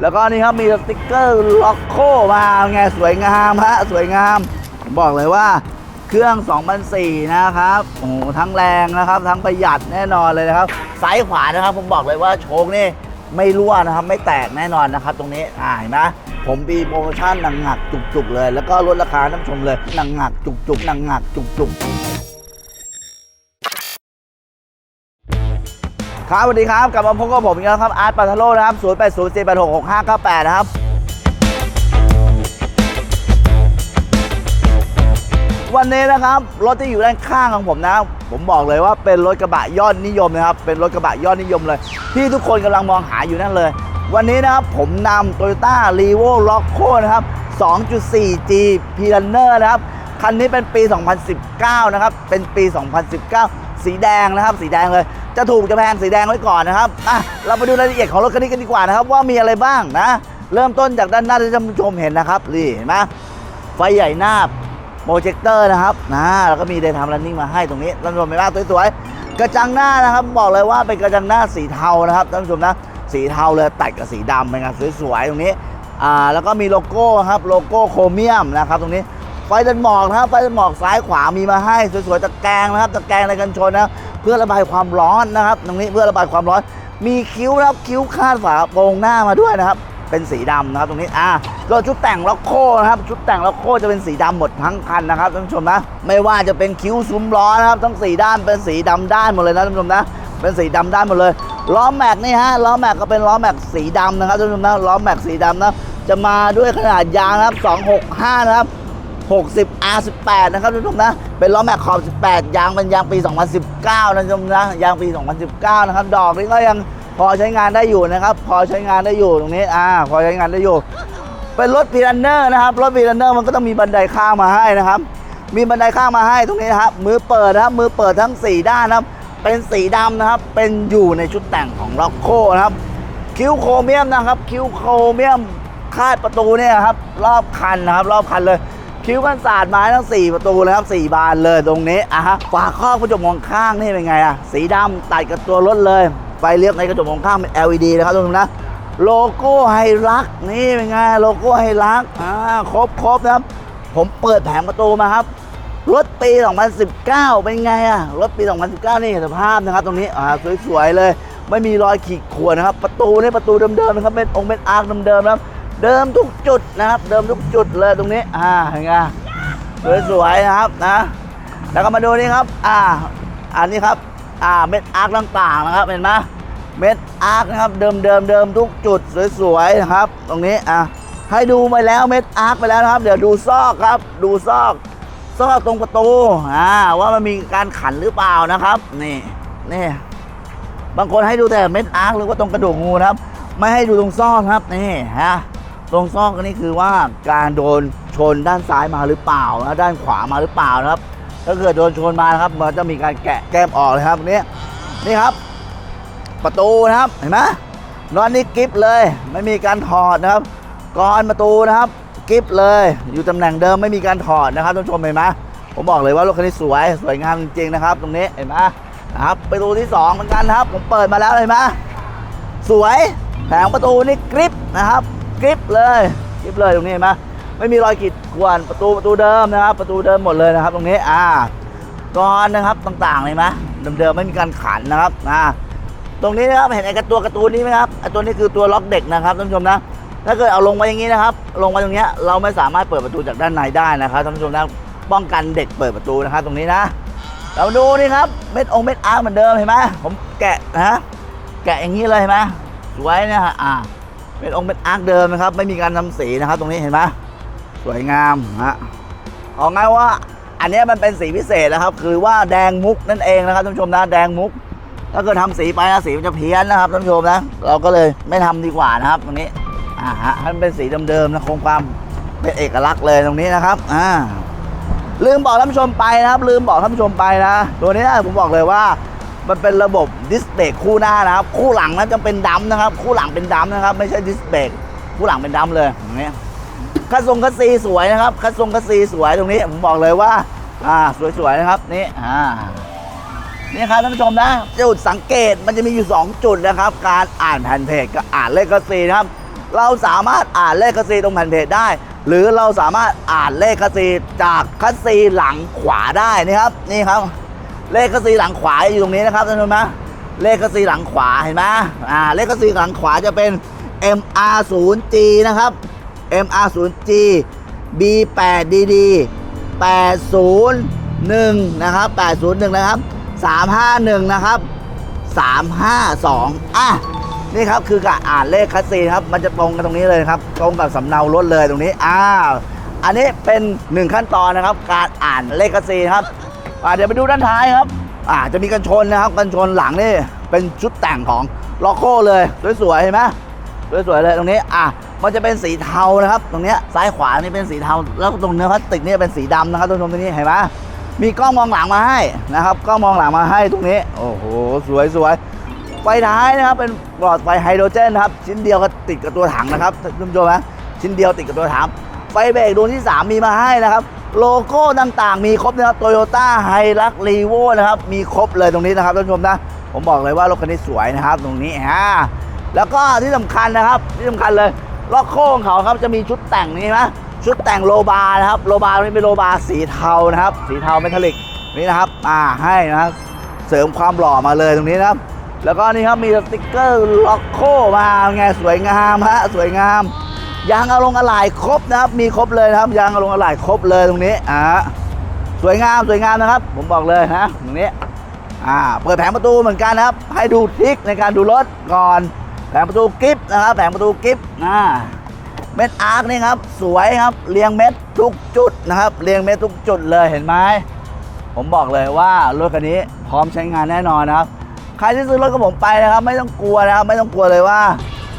แล้วก็นี่ครับมีสติกเกอร์ล็อกโคมาไงสวยงามฮะสวยงาม ผมบอกเลยว่าเครื่อง2004นะครับโอ้โหทั้งแรงนะครับ ทั้งประหยัดแน่นอนเลยนะครับซ้ายขวานะครับ ผมบอกเลยว่าโชคนี่ไม่รั่วนะครับ ไม่แตกแน่นอนนะครับ ตรงนี้อ่าเห็นไหมผมมีโปรโมชั่นหนังหนักจุกๆเลย แล้วก็ลดราคาท่านชมเลยหนังหนักจุกๆหนังหนักจุกๆ ครับสวัสดีครับ กลับมาพบกับผมอีกแล้วครับอาร์ตปัทโลนะครับ0 8 0 4 8 6 6 5 9 8 นะครับ วันนี้นะครับ รถที่อยู่ด้านข้างของผมนะ ผมบอกเลยว่าเป็นรถกระบะยอดนิยมนะครับ เป็นรถกระบะยอดนิยมเลย ที่ทุกคนกำลังมองหาอยู่นั่นเลย วันนี้นะครับผมนำ Toyota r e v o l o c o นะครับ 2.4G p r u n n e r นะครับ คันนี้เป็นปี 2019 นะครับ เป็นปี 2019 สีแดงนะครับ สีแดงเลย จะถูกจะแพงสีแดงไว้ก่อนนะครับอะเราไปดูรายละเอียดของรถคันนี้กันดีกว่านะครับ ว่ามีอะไรบ้างนะ เริ่มต้นจากด้านหน้าที่ท่านผู้ชมเห็นนะครับนี่เห็นไหมไฟใหญ่หน้าโปรเจคเตอร์นะครับนะแล้วก็มีเดย์ไทม์รันนิ่งมาให้ตรงนี้ท่านผู้ชมเห็นไหมสวยๆ กระจังหน้านะครับ บอกเลยว่าเป็นกระจังหน้าสีเทานะครับท่านผู้ชมนะ สีเทาเลยตัดกับสีดำเป็นไงสวยๆตรงนี้ อ่า แล้วก็มีโลโก้ครับ โลโก้โครเมียมนะครับตรงนี้ ไฟดันหมอกนะครับไฟดันหมอกซ้ายขวามีมาให้สวยๆตะแกรงนะครับตะแกรงในกันชนนะเพื่อระบายความร้อนนะครับ ตรงนี้เพื่อระบายความร้อน มีคิ้วนะครับคิ้วคาดฝาโปรงหน้ามาด้วยนะครับ เป็นสีดำนะครับ ตรงนี้อ่าก็ชุดแต่งล็อกโก้นะครับ ชุดแต่งล็อกโก้จะเป็นสีดำหมดทั้งคันนะครับท่านผู้ชมนะ ไม่ว่าจะเป็นคิ้วซุ้มล้อนะครับทั้งสีด้านเป็นสีดำด้านหมดเลยนะท่านผู้ชมนะเป็นสีดำด้านหมดเลยล้อแม็กนี่ฮะล้อแม็กก็เป็นล้อแม็กสีดำนะครับท่านผู้ชมนะล้อแม็กสีดำนะจะมาด้วยขนาดยางนะครับ 265 นะครับ 60 R18 นะครับท่านนะ เป็นล้อแม็กขอบ 18 ยางเป็นยางปี 2019 นะท่านนะยางปี 2019 นะครับ ดอกนี้ก็ยังพอใช้งานได้อยู่นะครับ พอใช้งานได้อยู่ตรงนี้อ่าพอใช้งานได้อยู่ เป็นรถพีรันเนอร์นะครับ รถพีรันเนอร์มันก็ต้องมีบันไดข้างมาให้นะครับ มีบันไดข้างมาให้ตรงนี้นะครับมือเปิดนะครับมือเปิดทั้ง 4 ด้านนะครับ เป็นสีดำนะครับ เป็นอยู่ในชุดแต่งของล็อกโคนะครับ คิ้วโครเมียมนะครับ คิ้วโครเมียมคาดประตูเนี่ยครับ รอบคันนะครับ รอบคันเลย คิ้วกันศาสตร์ไม้ทั้ง 4 ประตูเลยครับ 4 บานเลยตรงนี้อะฮะฝาครอบกระจกมองข้างนี่เป็นไงอะสีดำตัดกับตัวรถเลย ไฟเลี้ยวในกระจกมองข้างเป็น LED นะครับทุกคนนะโลโก้ไฮรักนี่เป็นไงโลโก้ไฮรักอ่าครบครบนะครับ ผมเปิดแผงประตูมาครับรถปี 2019 เป็นไงอะรถปี 2019 นี่สภาพนะครับ ตรงนี้อ่าสวยๆเลย ไม่มีรอยขีดข่วนนะครับ ประตูนี่ประตูเดิมๆนะครับเป็นองค์เป็นอาร์คเดิมๆนะครับ เดิมทุกจุดนะครับ เดิมทุกจุดเลยตรงนี้อ่าเห็นไงสวยๆนะครับนะแล้วก็มาดูนี่ครับ อ่า อันนี้ครับ อ่า เม็ดอาร์คต่างๆนะครับ เห็นไหมเม็ดอาร์คนะครับ เดิมเดิมเดิมทุกจุดสวยๆนะครับ ตรงนี้ อะ ให้ดูไปแล้วเม็ดอาร์คไปแล้วนะครับ เดี๋ยวดูซอกครับ ดูซอก ซอกตรงประตู อ่า ว่ามันมีการขันหรือเปล่านะครับ นี่ นี่ บางคนให้ดูแต่เม็ดอาร์คหรือว่าตรงกระดูกงูนะครับ ไม่ให้ดูตรงซอกครับ นี่ ฮะ ตรงซอกนี่คือว่าการโดนชนด้านซ้ายมาหรือเปล่านะด้านขวามาหรือเปล่านะครับถ้าเกิดโดนชนมานะครับมันจะมีการแกะแก้มออกเลยครับตรงนี้นี่ครับ ประตูนะครับเห็นไหมนอนนี่กิฟเลย ไม่มีการถอดนะครับกรอนประตูนะครับกิฟเลย อยู่ตำแหน่งเดิมไม่มีการถอดนะครับท่านชมเห็นไหมผมบอกเลยว่ารถคันนี้สวยสวยงามจริงๆนะครับ ตรงนี้เห็นไหมนะครับประตูที่สองเหมือนกันนะครับ ผมเปิดมาแล้วเห็นไหมสวยแผงประตูนี่กริปนะครับ กริปเลยกริปเลยตรงนี้เห็นไหมไม่มีรอยขีดข่วนประตูประตูเดิมนะครับ ประตูเดิมหมดเลยนะครับ ตรงนี้อ่ากรอนนะครับต่างๆเลยไหมเดิมๆไม่มีการขันนะครับอ่าตรงนี้นะครับเห็นไอ้กระตัวการ์ตูนนี้ไหมครับไอ้ตัวนี้คือตัวล็อกเด็กนะครับท่านผู้ชมนะถ้าเกิดเอาลงไว้อย่างนี้นะครับ ลงไว้ตรงเนี้ยเราไม่สามารถเปิดประตูจากด้านในได้นะครับท่านผู้ชมนะป้องกันเด็กเปิดประตูนะครับตรงนี้นะ เราดูนี่ครับเม็ดองเม็ดอาร์เหมือนเดิมเห็นไหมผมแกะนะแกะอย่างนี้เลยเห็นไหมสวยนะฮะอ่า เป็นองค์เป็นอาร์คเดิมนะครับ ไม่มีการทำสีนะครับ ตรงนี้เห็นไหมสวยงามฮะเอาไงว่าอันนี้มันเป็นสีพิเศษนะครับ คือว่าแดงมุกนั่นเองนะครับท่านผู้ชมนะแดงมุก ถ้าเกิดทำสีไปนะสีมันจะเพี้ยนนะครับท่านผู้ชมนะเราก็เลยไม่ทำดีกว่านะครับ ตรงนี้อ่าฮะให้มันเป็นสีเดิมๆนะคงความเป็นเอกลักษณ์เลยตรงนี้นะครับอ่าลืมบอกท่านผู้ชมไปนะครับ ลืมบอกท่านผู้ชมไปนะตัวนี้นะผมบอกเลยว่า มันเป็นระบบดิสเบรกคู่หน้านะครับ คู่หลังนะจะเป็นดำนะครับ คู่หลังเป็นดำนะครับ ไม่ใช่ดิสเบรกคู่หลังเป็นดำเลยอย่างนี้ยคัสทรงคัสซีสวยนะครับคัสทรงคัสซีสวยตรงนี้ผมบอกเลยว่า อ่าสวยๆนะครับนี่อ่านี่ครับท่านผู้ชมนะจุดสังเกตมันจะมีอยู่ 2 จุดนะครับ การอ่านแผ่นเพจกับอ่านเลขกสีนะครับ เราสามารถอ่านเลขคัสซีตรงแผ่นเพจได้ หรือเราสามารถอ่านเลขคัสซีจากคัสซีหลังขวาได้นะครับนี่ครับ เลขคัสซีหลังขวาอยู่ตรงนี้นะครับท่านผู้ชมนะเลขคัสซีหลังขวาเห็นไหมอ่าเลขคัสซีหลังขวาจะเป็น MR0G นะครับ MR0G B8DD 801นะครับ801นะครับ351นะครับ352อะนี่ครับคือการอ่านเลขคัสซีครับมันจะตรงกันตรงนี้เลยครับ ตรงกับสำเนารถเลยตรงนี้อ้าวอันนี้เป็นหนึ่งขั้นตอนนะครับ การอ่านเลขคัสซีครับ อ่าเดี๋ยวไปดูด้านท้ายครับอ่าจะมีกันชนนะครับกันชนหลังนี่เป็นชุดแต่งของล็อกโก้เลยสวยๆเห็นไหมสวยๆเลยตรงนี้อะมันจะเป็นสีเทานะครับตรงนี้ซ้ายขวานี่เป็นสีเทาแล้วตรงเนื้อพลาสติกนี่เป็นสีดำนะครับตรงตรงนี้เห็นไหมมีกล้องมองหลังมาให้นะครับกล้องมองหลังมาให้ตรงนี้โอ้โหสวยๆไฟท้ายนะครับเป็นหลอดไฟไฮโดรเจนครับชิ้นเดียวก็ติดกับตัวถังนะครับท่านผู้ชมนะชิ้นเดียวติดกับตัวถังไฟเบรกดวงที่ 3 มีมาให้นะครับ โลโก้ต่างๆ มีครบนะครับโตโยต้าไฮรักรีโวนะครับ มีครบเลยตรงนี้นะครับท่านผู้ชมนะ ผมบอกเลยว่ารถคันนี้สวยนะครับ ตรงนี้ฮะแล้วก็ที่สำคัญนะครับที่สำคัญเลยล็อกโค้ของเขาครับจะมีชุดแต่งนี่นะชุดแต่งโลบาร์นะครับโลบาร์นี่เป็นโลบาร์สีเทานะครับ สีเทาเมทัลลิกนี่นะครับอ่าให้นะครับเสริมความหล่อมาเลยตรงนี้นะครับ แล้วก็นี่ครับมีสติ๊กเกอร์ล็อกโค้มาไงสวยงามฮะสวยงาม ยางอารมณ์อะไหล่ครบนะครับ มีครบเลยนะครับ ยางอารมณ์อะไหล่ครบเลยตรงนี้อ่าสวยงามสวยงามนะครับ ผมบอกเลยนะตรงนี้อ่าเปิดแผงประตูเหมือนกันนะครับ ให้ดูทิกในการดูรถก่อน แผงประตูกิฟต์นะครับ แผงประตูกิฟต์อ่าเม็ดอาร์คนี่ครับ สวยครับเรียงเม็ดทุกจุดนะครับเรียงเม็ดทุกจุดเลยเห็นไหมผมบอกเลยว่ารถคันนี้พร้อมใช้งานแน่นอนนะครับ ใครที่ซื้อรถกับผมไปนะครับ ไม่ต้องกลัวนะครับ ไม่ต้องกลัวเลยว่า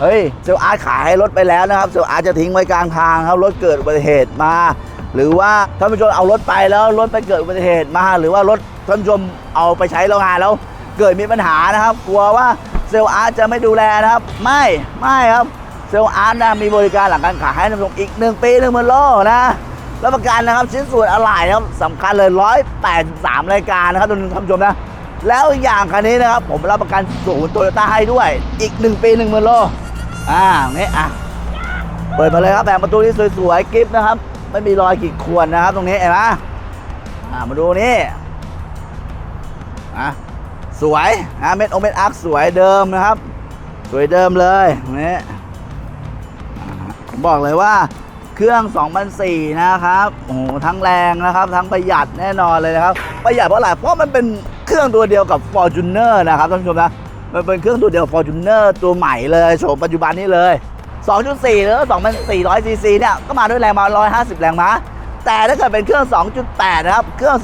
เฮ้ยเซลอาร์ตขายให้รถไปแล้วนะครับเซลอาร์ตจะทิ้งไว้กลางทางครับรถเกิดอุบัติเหตุมา หรือว่าท่านผู้ชมเอารถไปแล้วรถไปเกิดอุบัติเหตุมา หรือว่ารถท่านผู้ชมเอาไปใช้โรงงานแล้วเกิดมีปัญหานะครับ กลัวว่าเซลอาร์ตจะไม่ดูแลนะครับ ไม่ไม่ครับเซลอาร์ตนะมีบริการหลังการขายให้ท่านผู้ชมอีกหนึ่งปีหนึ่งหมื่นโลนะรับประกันนะครับชิ้นส่วนอะไหล่นะครับสำคัญเลย183รายการนะครับท่านผู้ชมนะแล้วอีกอย่างคันนี้นะครับ ผมรับประกันศูนย์โตโยต้าให้ด้วย อีก 1 ปี1 0 0 0 0โล อ่านี่อะ เปิดมาเลยครับแผงประตูที่สวยๆกิฟต์นะครับ ไม่มีรอยขีดข่วนนะครับ ตรงนี้เห็นไหมอ่ามาดูนี่อะสวยอะเม็ดโอเม็ดอาร์คสวยเดิมนะครับ สวยเดิมเลยนี่ผมบอกเลยว่าเครื่อง2004นะครับ โอ้โห ทั้งแรงนะครับ ทั้งประหยัดแน่นอนเลยนะครับ ประหยัดเพราะอะไร เพราะมันเป็นเครื่องตัวเดียวกับ Fortuner นะครับท่านผู้ชมนะ มันเป็นเครื่องตัวเดียวกับ Fortuner ตัวใหม่เลยโฉมปัจจุบันนี้เลย 2.4 หรือ 2,400 ซีซีเนี่ยก็มาด้วยแรงม้า150 แรงม้า แต่ถ้าเกิดเป็นเครื่อง 2.8 นะครับ เครื่อง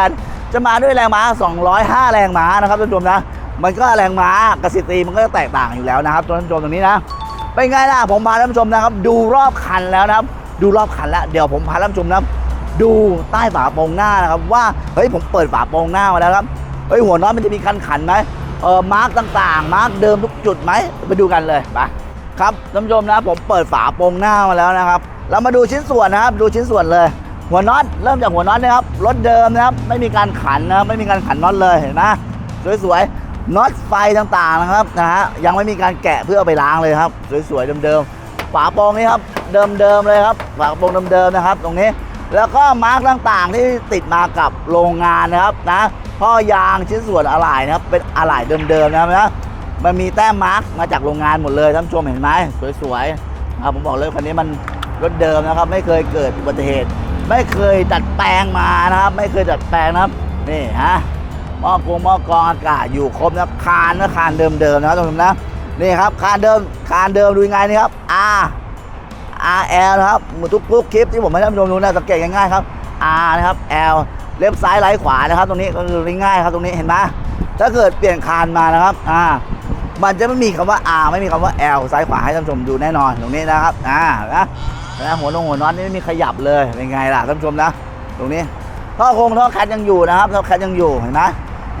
2.8 จะมาด้วยแรงม้า 205 แรงม้านะครับท่านผู้ชมนะ มันก็แรงม้ากับสิตีมันก็จะแตกต่างอยู่แล้วนะครับท่านผู้ชมตรงนี้นะเป็นไงล่ะผมพาท่านผู้ชมนะครับดูรอบคันแล้วนะครับ ดูรอบคันแล้วเดี๋ยวผมพาท่านผู้ชมนะครับดูใต้ฝาโปรงหน้านะครับว่าเฮ้ยผมเปิดฝาโปรงหน้ามาแล้วครับเฮ้ยหัวน็อตมันจะมีคันขันไหม เออมาร์กต่างๆ มาร์กเดิมทุกจุดไหมไปดูกันเลยไปครับท่านผู้ชมนะผมเปิดฝาโปรงหน้ามาแล้วนะครับ เรามาดูชิ้นส่วนนะครับ ดูชิ้นส่วนเลย หัวน็อตเริ่มจากหัวน็อตนะครับรถเดิมนะครับ ไม่มีการขันนะครับไม่มีการขันน็อตเลยเห็นไหมสวยๆน็อตไฟต่างๆนะครับนะฮะยังไม่มีการแกะเพื่อเอาไปล้างเลยครับ สวยๆเดิมๆฝาโปรงนี้ครับเดิมๆเลยครับฝาโปรงเดิมๆนะครับ ตรงนี้ แล้วก็มาร์กต่างๆที่ติดมากับโรงงานนะครับนะ ท่อยางชิ้นส่วนอะไหล่นะครับเป็นอะไหล่เดิมๆนะครับนะมันมีแต้มมาร์กมาจากโรงงานหมดเลยท่านผู้ชมเห็นไหมสวยๆนะครับผมบอกเลยคันนี้มันรถเดิมนะครับ ไม่เคยเกิดอุบัติเหตุ ไม่เคยดัดแปลงมานะครับ ไม่เคยดัดแปลงนะครับนี่ฮะหม้อกงหม้อกรองอากาศอยู่ครบนะคานนะคานเดิมๆนะครับท่านผู้ชมนะนี่ครับคานเดิมคานเดิมดูยังไงนี่ครับ R RL นะครับมือทุกทุกคลิปที่ผมให้ท่านผู้ชมดูนะสังเกตง่ายๆครับ R นะครับ L เล็บซ้ายไลท์ขวานะครับ ตรงนี้ก็คือง่ายครับตรงนี้เห็นไหมถ้าเกิดเปลี่ยนคานมานะครับอ่ามันจะไม่มีคำว่า R ไม่มีคำว่า L ซ้ายขวาให้ท่านผู้ชมดูแน่นอนตรงนี้นะครับอ่านะนะหัวนงหัวน็อตนี่ไม่มีขยับเลยเป็นไงล่ะท่านผู้ชมนะ ตรงนี้ท่อโครงท่อแคทยังอยู่นะครับท่อแคทยังอยู่เห็นไหม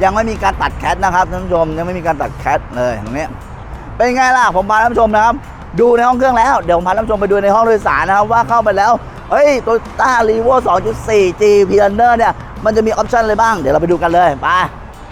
ยังไม่มีการตัดแคทนะครับท่านผู้ชมยังไม่มีการตัดแคทเลยตรงนี้ เป็นไงล่ะผมพาท่านผู้ชมนะครับ ดูในห้องเครื่องแล้ว เดี๋ยวผมพาท่านผู้ชมไปดูในห้องโดยสารนะครับ ว่าเข้าไปแล้วเฮ้ยโตต้ารีโว2.4 G p l a n n e r เนี่ย มันจะมีออปชันอะไรบ้าง เดี๋ยวเราไปดูกันเลยไป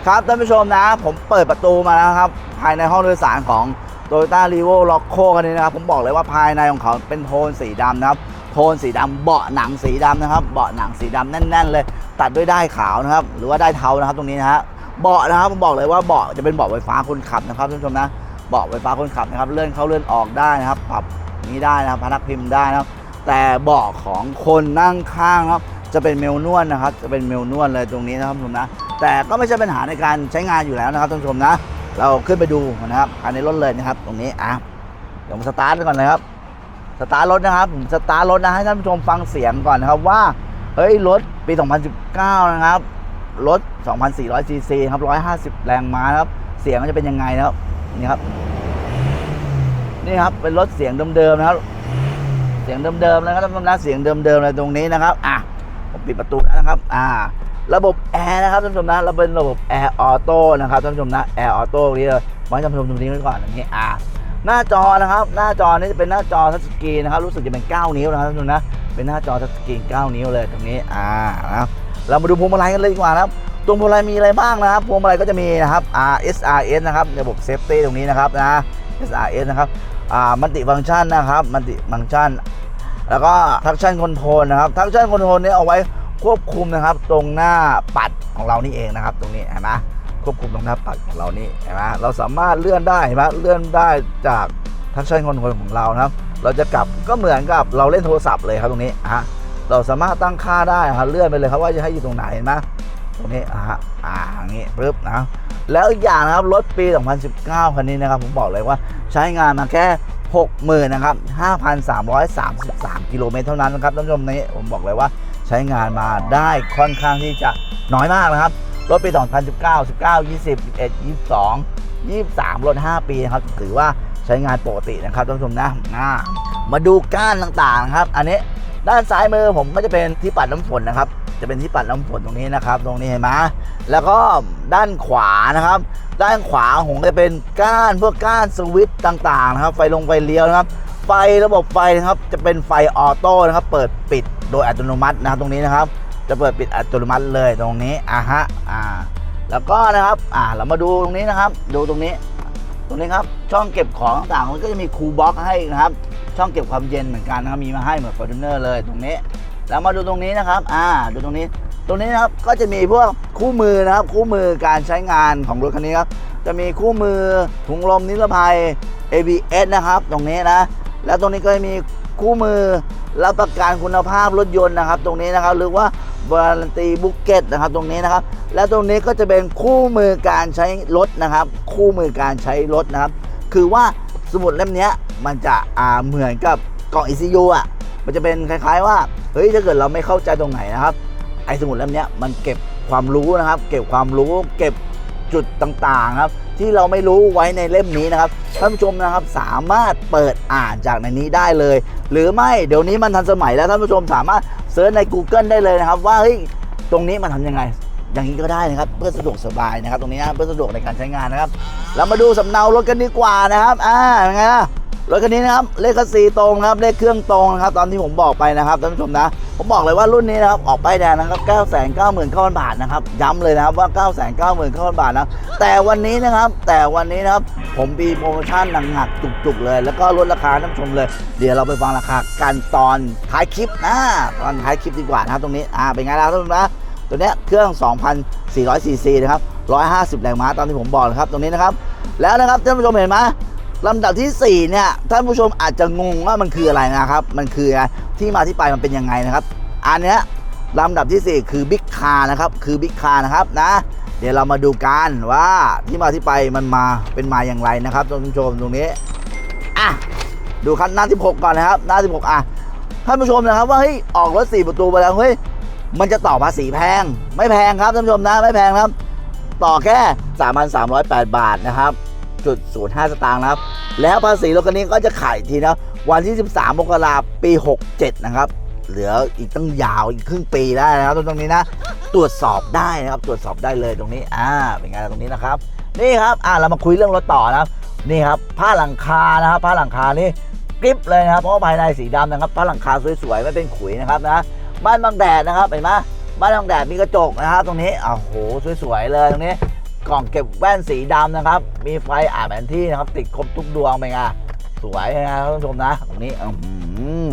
ครับท่านผู้ชมนะ ผมเปิดประตูมาแล้วครับ ภายในห้องโดยสารของโตโยต้ารีโวล็อกโคคันนี้นะครับ ผมบอกเลยว่าภายในของเขาเป็นโทนสีดำนะครับ โทนสีดำเบาะหนังสีดำนะครับ เบาะหนังสีดำแน่น ๆ เลย ตัดด้วยด้ายขาวนะครับ หรือว่าด้ายเทานะครับ ตรงนี้นะฮะ เบาะนะครับ ผมบอกเลยว่าเบาะจะเป็นเบาะไฟฟ้าคนขับนะครับท่านผู้ชมนะ เบาะไฟฟ้าคนขับนะครับ เลื่อนเข้าเลื่อนออกได้นะครับ ปรับนี้ได้นะครับพนักพิมพ์ได้นะครับ แต่เบาะของคนนั่งข้างนะครับจะเป็นเมลนวลนะครับ จะเป็นเมลนวลเลยตรงนี้นะครับท่านผู้ชมนะ แต่ก็ไม่ใช่ปัญหาในการใช้งานอยู่แล้วนะครับท่านผู้ชมนะ เราขึ้นไปดูนะครับภายในรถเลยนะครับ ตรงนี้อะเดี๋ยวผมสตาร์ทก่อนนะครับ สตาร์ทรถนะครับผมสตาร์ทรถนะให้ท่านผู้ชมฟังเสียงก่อนนะครับว่าเฮ้ยรถปี 2019 นะครับรถ 2,400ซีซีครับ150 แรงม้าครับ เสียงมันจะเป็นยังไงนะครับ นี่ครับ นี่ครับเป็นรถเสียงเดิมๆนะครับ เสียงเดิมๆนะครับท่านผู้ชมนะเสียงเดิมๆเลยตรงนี้นะครับ อะผมปิดประตูแล้วนะครับ อ่า ระบบแอร์นะครับท่านผู้ชมนะเราเป็นระบบแอร์ออโต้นะครับท่านผู้ชมนะแอร์ออโต้นี้เลยไว้ท่านผู้ชมตรงนี้ไว้ก่อนอย่างนี้อ่าหน้าจอนะครับ หน้าจอนี้จะเป็นหน้าจอทัชสกรีนนะครับ รู้สึกจะเป็น 9 นิ้วนะครับท่านผู้ชมนะ เป็นหน้าจอทัชสกรีน 9 นิ้วเลยตรงนี้ อ่านะครับเรามาดูพวงมาลัยกันเลยดีกว่านะครับ ตรงพวงมาลัยมีอะไรบ้างนะครับ พวงมาลัยก็จะมีนะครับ RSRS นะครับระบบเซฟตี้ตรงนี้นะครับนะ SRS นะครับอ่ามันติฟังก์ชันนะครับมันติฟังก์ชัน แล้วก็ทักชั่นคอนโทรลนะครับทักชั่นคอนโทรลนี้เอาไว้ควบคุมนะครับ ตรงหน้าปัดของเรานี่เองนะครับ ตรงนี้เห็นไหมควบคุมตรงหน้าปัดของเรานี่เห็นไหมเราสามารถเลื่อนได้เห็นไหมเลื่อนได้จากทักชั่นคอนโทรลของเรานะครับ เราจะกลับก็เหมือนกับเราเล่นโทรศัพท์เลยครับตรงนี้ฮะเราสามารถตั้งค่าได้ครับเลื่อนไปเลยครับว่าจะให้อยู่ตรงไหนเห็นไหม ตรงนี้อะฮะอ่าอย่างนี้ปึ๊บนะแล้วอีกอย่างนะครับรถปี 2019 คันนี้นะครับผมบอกเลยว่าใช้งานมาแค่ 60,000นะครับ 5,333 กิโลเมตรเท่านั้นนะครับท่านผู้ชมนี้ผมบอกเลยว่าใช้งานมาได้ค่อนข้างที่จะน้อยมากนะครับ รถปี 2019 19 20 21 22 23 รถ 5 ปีนะครับ ถือว่าใช้งานปกตินะครับท่านผู้ชมนะอ่ามาดูก้านต่างๆนะครับ อันนี้ด้านซ้ายมือผมก็จะเป็นที่ปัดน้ำฝนนะครับ จะเป็นที่ปัดน้ำฝนตรงนี้นะครับ ตรงนี้เห็นไหมแล้วก็ด้านขวานะครับ ด้านขวาผมจะเป็นก้านพวกก้านสวิตช์ต่างๆนะครับ ไฟลงไฟเลี้ยวนะครับ ไฟระบบไฟนะครับจะเป็นไฟออโต้นะครับ เปิดปิดโดยอัตโนมัตินะครับ ตรงนี้นะครับ จะเปิดปิดอัตโนมัติเลยตรงนี้อะฮะอ่าแล้วก็นะครับอ่าเรามาดูตรงนี้นะครับ ดูตรงนี้ ตรงนี้ครับช่องเก็บของต่างๆมันก็จะมีคูลบ็อกให้นะครับ ช่องเก็บความเย็นเหมือนกันนะครับมีมาให้เหมือนฟอร์จูเนอร์เลยตรงนี้ แล้วมาดูตรงนี้นะครับ อ่า ดูตรงนี้ ตรงนี้นะครับ ก็จะมีพวกคู่มือนะครับ คู่มือการใช้งานของรถคันนี้ครับ จะมีคู่มือถุงลมนิรภัย ABS นะครับ ตรงนี้นะ แล้วตรงนี้ก็จะมีคู่มือรับประกันคุณภาพรถยนต์นะครับ ตรงนี้นะครับ หรือว่าวารันตีบุกเก็ตนะครับ ตรงนี้นะครับ และตรงนี้ก็จะเป็นคู่มือการใช้รถนะครับ คู่มือการใช้รถนะครับ คือว่าสมุดเล่มนี้มันจะอ่าเหมือนกับกล่อง ECU อะ มันจะเป็นคล้าย ๆ ว่าเฮ้ยถ้าเกิดเราไม่เข้าใจตรงไหนนะครับ ไอ้สมุดเล่มนี้มันเก็บความรู้นะครับ เก็บความรู้ เก็บจุดต่างๆครับ ที่เราไม่รู้ไว้ในเล่มนี้นะครับท่านผู้ชมนะครับสามารถเปิดอ่านจากในนี้ได้เลย หรือไม่เดี๋ยวนี้มันทันสมัยแล้วท่านผู้ชมสามารถเซิร์ชใน Google ได้เลยนะครับ ว่าเฮ้ยตรงนี้มันทำยังไง อย่างนี้ก็ได้นะครับ เพื่อสะดวกสบายนะครับ ตรงนี้นะเพื่อสะดวกในการใช้งานนะครับ เรามาดูสำเนารถกันดีกว่านะครับอ่าเป็นไงล่ะ รถคันนี้นะครับเลขสีตรงครับเลขเครื่องตรงนะครับตอนที่ผมบอกไปนะครับท่านผู้ชมนะ ผมบอกเลยว่ารุ่นนี้นะครับออกป้ายแดงนะครับ 9 9 9 0 0 0 0บาทนะครับย้ำเลยนะครับว่า 9 9 9 0 0 0 0 บาทนะแต่วันนี้นะครับแต่วันนี้นะครับผมมีโปรโมชั่นหนักๆจุกๆเลย แล้วก็ลดราคาท่านผู้ชมเลย เดี๋ยวเราไปฟังราคากันตอนท้ายคลิปนะตอนท้ายคลิปดีกว่านะครับตรงนี้อ่าเป็นไงล่ะท่านผู้ชมนะตัวเนี้ยเครื่อง 2,400ซีซีนะครับ150แรงม้าตามที่ผมบอกนะครับตรงนี้นะครับแล้วนะครับท่านผู้ชมเห็นไหม ลำดับทีสี่ 4 เนี่ย ท่านผู้ชมอาจจะงงว่ามันคืออะไรนะครับ มันคืออะไรที่มาที่ไปมันเป็นยังไงนะครับ อันเนี้ยลำดับทีสี่ 4 คือบิ๊กคาร์นะครับ คือบิ๊กคาร์นะครับนะ เดี๋ยวเรามาดูกันว่าที่มาที่ไปมันมาเป็นมาอย่างไรนะครับท่านผู้ชมตรงนี้ อะ ดูคันหน้า 16 ก่อนนะครับ หน้า 16 อะ ท่านผู้ชมนะครับว่าเฮ้ยออกรถ 4 ประตูไปแล้วเฮ้ย มันจะต่อภาษีแพง ไม่แพงครับท่านผู้ชมนะ ไม่แพงครับ ต่อแค่ 3,308 บาทนะครับ จุด05 สตางค์นะครับ แล้วภาษีรถคันนี้ก็จะขายทีนะวันที่ 13 มกราคมปี 67 นะครับ เหลืออีกตั้งยาวอีกครึ่งปีได้นะครับตรงนี้นะ ตรวจสอบได้นะครับ ตรวจสอบได้เลยตรงนี้อ่าเป็นไงตรงนี้นะครับ นี่ครับอ่าเรามาคุยเรื่องรถต่อนะครับ นี่ครับผ้าหลังคานะครับผ้าหลังคานี่กริบเลยนะครับเพราะภายในสีดำนะครับผ้าหลังคาสวยๆไม่เป็นขุยนะครับนะบ้านบางแดดนะครับเห็นไหมบ้านบางแดดมีกระจกนะครับ ตรงนี้อ้าวโหสวยๆเลยตรงนี้ กล่องเก็บแว่นสีดำนะครับ มีไฟอ่านแผนที่นะครับ ติดครบทุกดวงเป็นไงสวยนะครับท่านผู้ชมนะตรงนี้อื้อหือ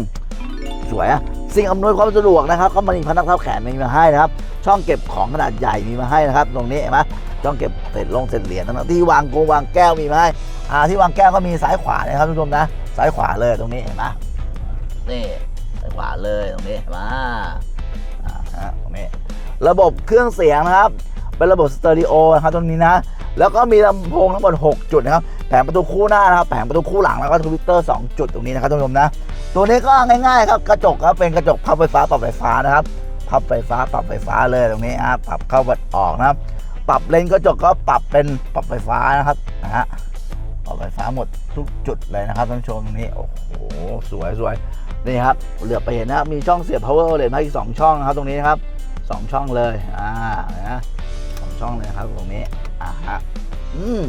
สวยอะสิ่งอำนวยความสะดวกนะครับ ก็มีพนักเท้าแขนมีมาให้นะครับ ช่องเก็บของขนาดใหญ่มีมาให้นะครับ ตรงนี้เห็นไหมช่องเก็บเศษลงเศษเหรียญต่างๆที่วางโกงวางแก้วมีมาให้อ่าที่วางแก้วก็มีซ้ายขวานะครับท่านผู้ชมนะซ้ายขวาเลยตรงนี้เห็นไหมนี่ซ้ายขวาเลยตรงนี้เห็นไหมอ่าตรงนี้ระบบเครื่องเสียงนะครับ เป็นระบบสเตอริโอนะครับตรงนี้นะ แล้วก็มีลำโพงทั้งหมด 6 จุดนะครับ แผงประตูคู่หน้านะครับ แผงประตูคู่หลังแล้วก็ทวิตเตอร์2จุดตรงนี้นะครับท่านผู้ชมนะ ตัวนี้ก็ง่ายๆครับ กระจกครับ เป็นกระจกพับไฟฟ้าปรับไฟฟ้านะครับ พับไฟฟ้าปรับไฟฟ้าเลยตรงนี้อะปรับเข้าปรับออกนะครับ ปรับเลนส์กระจกก็ปรับเป็นปรับไฟฟ้านะครับนะฮะ ปรับไฟฟ้าหมดทุกจุดเลยนะครับท่านผู้ชมตรงนี้ โอ้โห สวยสวยนี่ครับ เหลือไปเห็นนะครับ มีช่องเสียบ power outlet ให้อีกสองช่องนะครับ ตรงนี้นะครับสองช่องเลย อ่า นะ ช่องเลยครับตรงนี้อ่าฮะอืม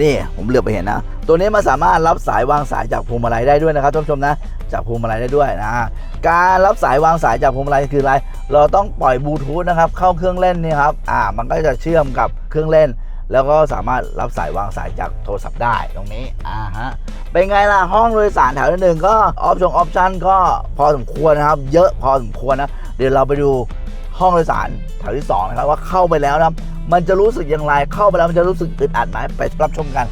นี่ผมเหลือบไปเห็นนะ ตัวนี้มันสามารถรับสายวางสายจากพวงมาลัยได้ด้วยนะครับท่านผู้ชมนะ จากพวงมาลัยได้ด้วยนะ การรับสายวางสายจากพวงมาลัยคืออะไร เราต้องปล่อยบลูทูธนะครับเข้าเครื่องเล่นนี่ครับ อ่า มันก็จะเชื่อมกับเครื่องเล่น แล้วก็สามารถรับสายวางสายจากโทรศัพท์ได้ตรงนี้ อ่าฮะ เป็นไงล่ะ ห้องโดยสารแถวที่หนึ่งก็ออปชั่นออปชั่นก็พอสมควรนะครับ เยอะพอสมควรนะ เดี๋ยวเราไปดูห้องโดยสารแถวที่สองนะครับว่าเข้าไปแล้วนะ มันจะรู้สึกอย่างไร เข้าไปแล้วมันจะรู้สึกอึดอัดไหมไปรับชมกัน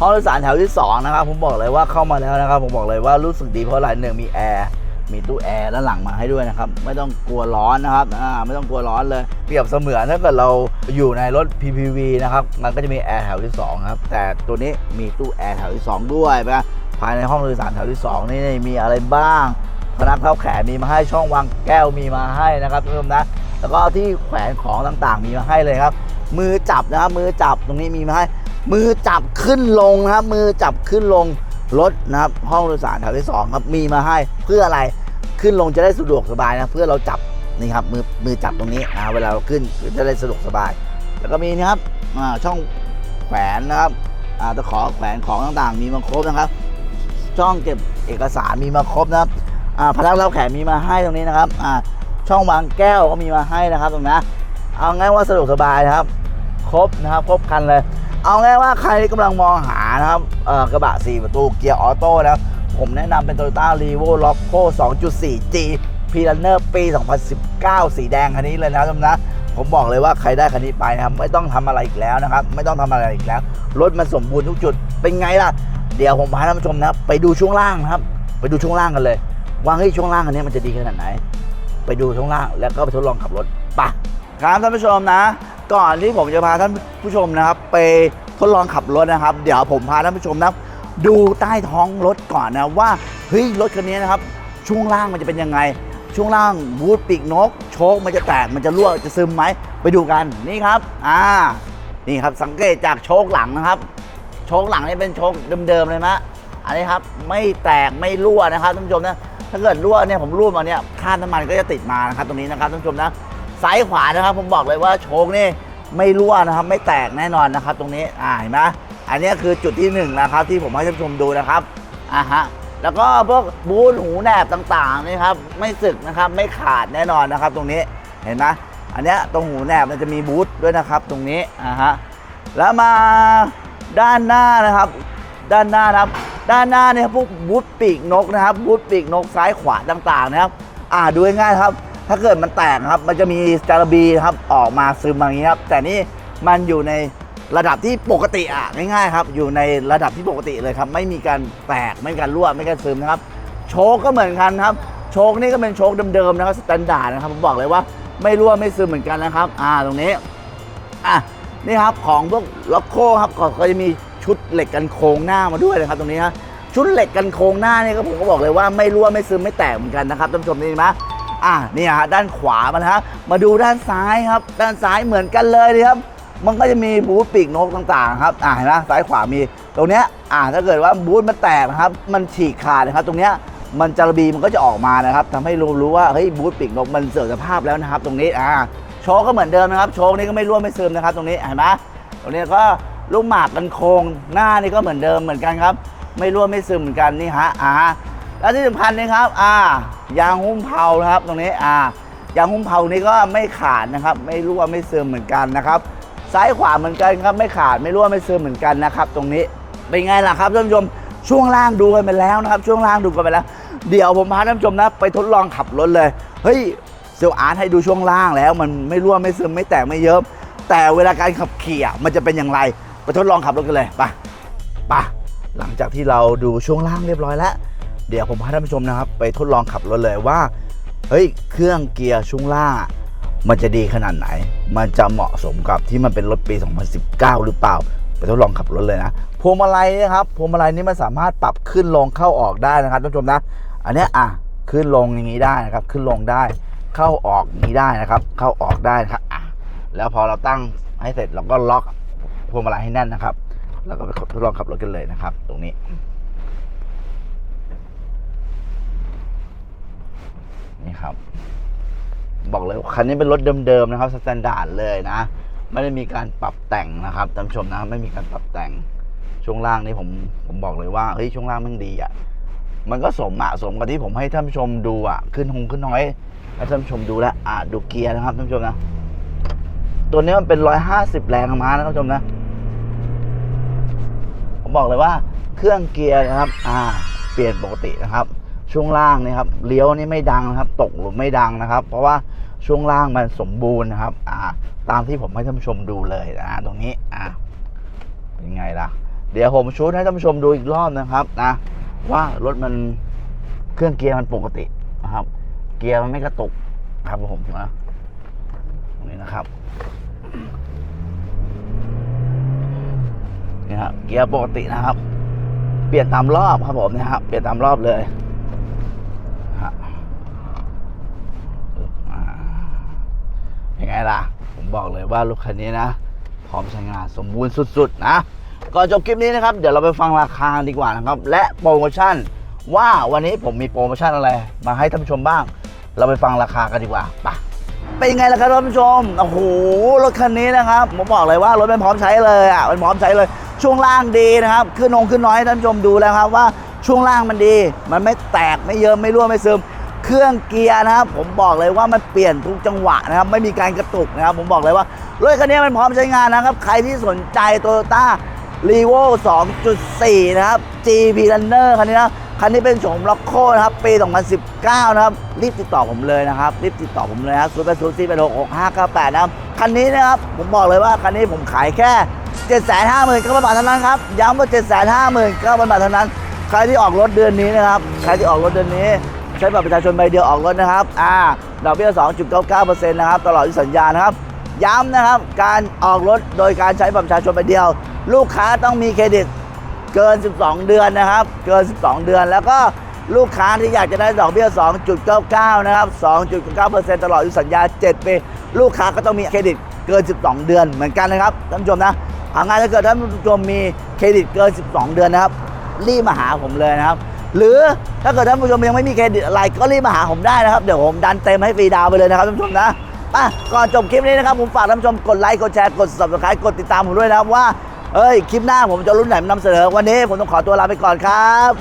ห้องโดยสารแถวที่สองนะครับผมบอกเลยว่าเข้ามาแล้วนะครับผมบอกเลยว่ารู้สึกดีเพราะอะไรหนึ่งมีแอร์มีตู้แอร์ด้านหลังมาให้ด้วยนะครับ ไม่ต้องกลัวร้อนนะครับไม่ต้องกลัวร้อนเลยเปรียบเสมือนถ้าเกิดเราอยู่ในรถ PPV นะครับมันก็จะมีแอร์แถวที่2ครับแต่ตัวนี้มีตู้แอร์แถวที่ 2 ด้วยนะภายในห้องโดยสารแถวที่ 2 นี่มีอะไรบ้างพนักเท้าแขนมีมาให้ช่องวางแก้วมีมาให้นะครับทุกท่านนะแล้วก็ที่แขวนของต่างๆ มีมาให้เลยครับ มือจับนะครับมือจับตรงนี้มีมาให้มือจับขึ้นลงนะครับ มือจับขึ้นลงรถนะครับ ห้องโดยสารแถวที่สองครับมีมาให้เพื่ออะไรขึ้นลงจะได้สะดวกสบายนะเพื่อเราจับนี่ครับมือมือจับตรงนี้นะเวลาเราขึ้นจะได้สะดวกสบาย แล้วก็มีนะครับช่องแขวนนะครับอาตะขอแขวนของต่างๆ มีมาครบนะครับ ช่องเก็บเอกสารมีมาครบนะครับอาพนักรับแขนมีมาให้ตรงนี้นะครับอาช่องวางแก้วก็มีมาให้นะครับตรงนี้เอาง่ายว่าสะดวกสบายนะครับ ครบนะครับครบคันเลย เอาง่ายว่าใครที่กำลังมองหานะครับกระบะ 4 ประตูเกียร์ออโต้นะผมแนะนำเป็น Toyota r e v o l o c o 2.4G p r u n e r ปี 2019 สีแดงคันนี้เลยนะครับท่านนะผมบอกเลยว่าใครได้คันนี้ไปนะครับไม่ต้องทำอะไรอีกแล้วนะครับ ไม่ต้องทำอะไรอีกแล้ว รถมันสมบูรณ์ทุกจุดเป็นไงล่ะ เดี๋ยวผมพาท่านผู้ชมนะครับไปดูช่วงล่างนะครับ ไปดูช่วงล่างกันเลยว่าเฮ้ยช่วงล่างคันนี้มันจะดีขนาดไหน ไปดูช่วงล่างแล้วก็ไปทดลองขับรถไปะครับท่านผู้ชมนะ ก่อนที่ผมจะพาท่านผู้ชมนะครับ ไปทดลองขับรถนะครับ เดี๋ยวผมพาท่านผู้ชมนะครับ ดูใต้ท้องรถก่อนนะว่าเฮ้ยรถคันนี้นะครับ ช่วงล่างมันจะเป็นยังไง ช่วงล่างวูดปีกนก โชคมันจะแตกมันจะรั่วจะซึมไหมไปดูกันนี่ครับ อ่า นี่ครับสังเกตจากโชคหลังนะครับ โชคหลังนี่เป็นโชคเดิมๆเลยนะอันนี้ครับไม่แตกไม่รั่วนะครับท่านผู้ชมนะถ้าเกิดรั่วเนี่ยผมรั่วมาเนี่ยค่าน้ำมันก็จะติดมานะครับตรงนี้นะครับท่านผู้ชมนะ ซ้ายขวานะครับ ผมบอกเลยว่าโชคนี่ไม่รั่วนะครับ ไม่แตกแน่นอนนะครับ ตรงนี้อ่าเห็นไหมอันนี้คือจุดที่หนึ่งนะครับที่ผมให้ท่านผู้ชมดูนะครับอ่าฮะแล้วก็พวกบูทหูแหนบต่างๆนี่ครับไม่สึกนะครับไม่ขาดแน่นอนนะครับ ตรงนี้เห็นไหมอันนี้ตรงหูแหนบมันจะมีบูทด้วยนะครับ ตรงนี้อ่าฮะแล้วมาด้านหน้านะครับ ด้านหน้านะครับ ด้านหน้าเนี่ยพวกบูทปีกนกนะครับบูทปีกนกซ้ายขวาต่างๆนะครับ อ่าดูง่ายๆครับ ถ้าเกิดมันแตกครับมันจะมีจาระบีครับออกมาซึมมาอย่างนี้ครับแต่นี่มันอยู่ในระดับที่ปกติอะง่ายๆครับอยู่ในระดับที่ปกติเลยครับไม่มีการแตกไม่มีการรั่วไม่มีการซึมนะครับโชคก็เหมือนกันครับโชคนี่ก็เป็นโชคเดิมๆนะครับสแตนดาร์ดนะครับผมบอกเลยว่าไม่รั่วไม่ซึมเหมือนกันนะครับ อ่าตรงนี้อะนี่ครับของพวกล็อกโคครับก็จะมีชุดเหล็กกันโครงหน้ามาด้วยนะครับ ตรงนี้นะชุดเหล็กกันโครงหน้านี่ก็ผมก็บอกเลยว่าไม่รั่วไม่ซึมไม่แตกเหมือนกันนะครับท่านผู้ชมนี่นไหม อะนี่ฮะด้านขวามานะฮะมาดูด้านซ้ายครับ ด้านซ้ายเหมือนกันเลยนะครับมันก็จะมีบูธปีกนกต่างๆครับอ่าเห็นไหมซ้ายขวามีตรงเนี้ยอ่าถ้าเกิดว่าบูธมันแตกนะครับ มันฉีกขาดนะครับ ตรงเนี้ยมันจาระบีมันก็จะออกมานะครับทำให้รู้รู้ว่าเฮ้ยบูธปีกนกมันเสื่อมสภาพแล้วนะครับ ตรงนี้อ่าโชว์ก็เหมือนเดิมนะครับ โชว์นี่ก็ไม่ร่วมไม่ซึมนะครับ ตรงนี้เห็นไหมตรงนี้ก็ลูกหมากกันโคงหน้านี่ก็เหมือนเดิมเหมือนกันครับ ไม่ร่วมไม่ซึมเหมือนกันนี่ฮะอ่า แล้วที่สำคัญนี่ครับอ่ายางหุ้มเผานะครับ ตรงนี้อ่ายางหุ้มเผานี่ก็ไม่ขาดนะครับ ไม่รั่วไม่ซึมเหมือนกันนะครับ ซ้ายขวาเหมือนกันครับ ไม่ขาดไม่รั่วไม่ซึมเหมือนกันนะครับ ตรงนี้เป็นไงล่ะครับท่านผู้ชมช่วงล่างดูกันไปแล้วนะครับ ช่วงล่างดูกันไปแล้ว เดี๋ยวผมพาท่านผู้ชมนะ ไปทดลองขับรถเลยเฮ้ยเซลลอาร์ตให้ดูช่วงล่างแล้ว มันไม่รั่วไม่ซึมไม่แตกไม่เยิ้มแต่เวลาการขับขี่อะมันจะเป็นอย่างไร ไปทดลองขับรถกันเลยไปไปหลังจากที่เราดูช่วงล่างเรียบร้อยแล้ว เดี๋ยวผมพาท่านผู้ชมนะครับ ไปทดลองขับรถเลยว่า เฮ้ย เครื่องเกียร์ช่วงล่างมันจะดีขนาดไหน มันจะเหมาะสมกับที่มันเป็นรถปี 2019 หรือเปล่า ไปทดลองขับรถเลยนะ พวงมาลัยนะครับ พวงมาลัยนี่มันสามารถปรับขึ้นลงเข้าออกได้นะครับท่านผู้ชมนะ อันนี้อะ ขึ้นลงอย่างนี้ได้นะครับ ขึ้นลงได้ เข้าออกนี้ได้นะครับ เข้าออกได้นะครับอะแล้วพอเราตั้งให้เสร็จเราก็ล็อกพวงมาลัยให้แน่นนะครับ แล้วก็ไปทดลองขับรถกันเลยนะครับ ตรงนี้ นี่ครับ บอกเลยคันนี้เป็นรถเดิมๆนะครับสแตนดาร์ดเลยนะ ไม่ได้มีการปรับแต่งนะครับท่านชมนะไม่มีการปรับแต่งช่วงล่างนี่ผมผมบอกเลยว่าเฮ้ยช่วงล่างมันดีอะมันก็สมอะสมกับที่ผมให้ท่านชมดูอะขึ้นหงขึ้นน้อยให้ท่านชมดูแล้วอะดูเกียร์นะครับท่านชมนะตัวนี้มันเป็นร้อยห้าสิบแรงม้านะท่านชมนะผมบอกเลยว่าเครื่องเกียร์นะครับ อ่า เปลี่ยนปกตินะครับ ช่วงล่างนี่ครับเลี้ยวนี่ไม่ดังนะครับ ตกหรือไม่ดังนะครับ เพราะว่าช่วงล่างมันสมบูรณ์นะครับ อ่า ตามที่ผมให้ท่านผู้ชมดูเลยนะตรงนี้อ่าเป็นไงล่ะ เดี๋ยวผมชูดให้ท่านผู้ชมดูอีกรอบนะครับนะว่ารถมันเครื่องเกียร์มันปกตินะครับ เกียร์มันไม่กระตุกครับผมนะตรงนี้นะครับนี่ครับเกียร์ปกตินะครับ เปลี่ยนตามรอบครับผมนะครับเปลี่ยนตามรอบเลยฮะอ่ายังไง ล่ะ ผมบอกเลยว่ารถคันนี้นะ พร้อมใช้งานสมบูรณ์สุดๆ นะก่อนจบคลิปนี้นะครับ เดี๋ยวเราไปฟังราคาดีกว่านะครับ และโปรโมชั่น ว่าวันนี้ผมมีโปรโมชั่นอะไร มาให้ท่านผู้ชมบ้าง เราไปฟังราคากันดีกว่าไปเป็นยังไงล่ะครับท่านผู้ชมโอ้โหรถคันนี้นะครับผมบอกเลยว่ารถมันพร้อมใช้เลยอะมันพร้อมใช้เลย ช่วงล่างดีนะครับขึ้นนงขึ้นน้อยท่านผู้ชมดูแล้วครับว่าช่วงล่างมันดี มันไม่แตกไม่เยิ้มไม่รั่วไม่ซึม เครื่องเกียร์นะครับผมบอกเลยว่ามันเปลี่ยนทุกจังหวะนะครับไม่มีการกระตุกนะครับผมบอกเลยว่ารถคันนี้มันพร้อมใช้งานนะครับ ใครที่สนใจโตโยต้ารีโว2.4 นะครับ GP Runner คันนี้นะคันนี้เป็นโฉมล็อกโคนะครับปี 2019 นะครับ รีบติดต่อผมเลยนะครับรีบติดต่อผมเลยนะครับ0 8 0 4 8 6 6 5 9 8นะครับคันนี้นะครับผมบอกเลยว่าคันนี้ผมขายแค่759,000บาทเท่านั้นครับย้ำว่า759,000บาทเท่านั้น ใครที่ออกรถเดือนนี้นะครับ ใครที่ออกรถเดือนนี้ ช้บัตรประชาชนใบเดียวออกรถนะครับอ่าดอกเบี้ย 2.99%นะครับตลอดที่สัญญานะครับ ย้ำนะครับการออกรถโดยการใช้บัตรประชาชนใบเดียว ลูกค้าต้องมีเครดิตเกิน 12 เดือนนะครับ เกิน 12 เดือน แล้วก็ลูกค้าที่อยากจะได้ดอกเบี้ย 2.99 นะครับ 2.99%ตลอดอายุสัญญา 7 ปี ลูกค้าก็ต้องมีเครดิตเกิน 12 เดือนเหมือนกันนะครับท่านผู้ชมนะหางานถ้าเกิดท่านผู้ชมมีเครดิตเกิน 12 เดือนนะครับ รีบมาหาผมเลยนะครับ หรือถ้าเกิดท่านผู้ชมยังไม่มีเครดิตอะไรก็รีบมาหาผมได้นะครับ เดี๋ยวผมดันเต็มให้ฟรีดาวไปเลยนะครับท่านผู้ชมนะอะก่อนจบคลิปนี้นะครับ ผมฝากท่านผู้ชมกดไลค์กดแชร์กด subscribe กดติดตามผมด้วยนะครับว่าเอ้ยคลิปหน้าผมจะรุ่นไหนมานำเสนอวันนี้ผมต้องขอตัวลาไปก่อนครับ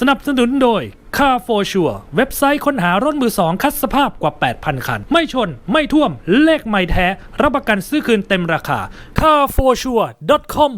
สนับสนุนโดย Car for Sure เว็บไซต์ค้นหารถมือสองคัดสภาพกว่า 8,000 คัน ไม่ชน ไม่ท่วม เลขไม่แท้ รับประกันซื้อคืนเต็มราคา carforsure.com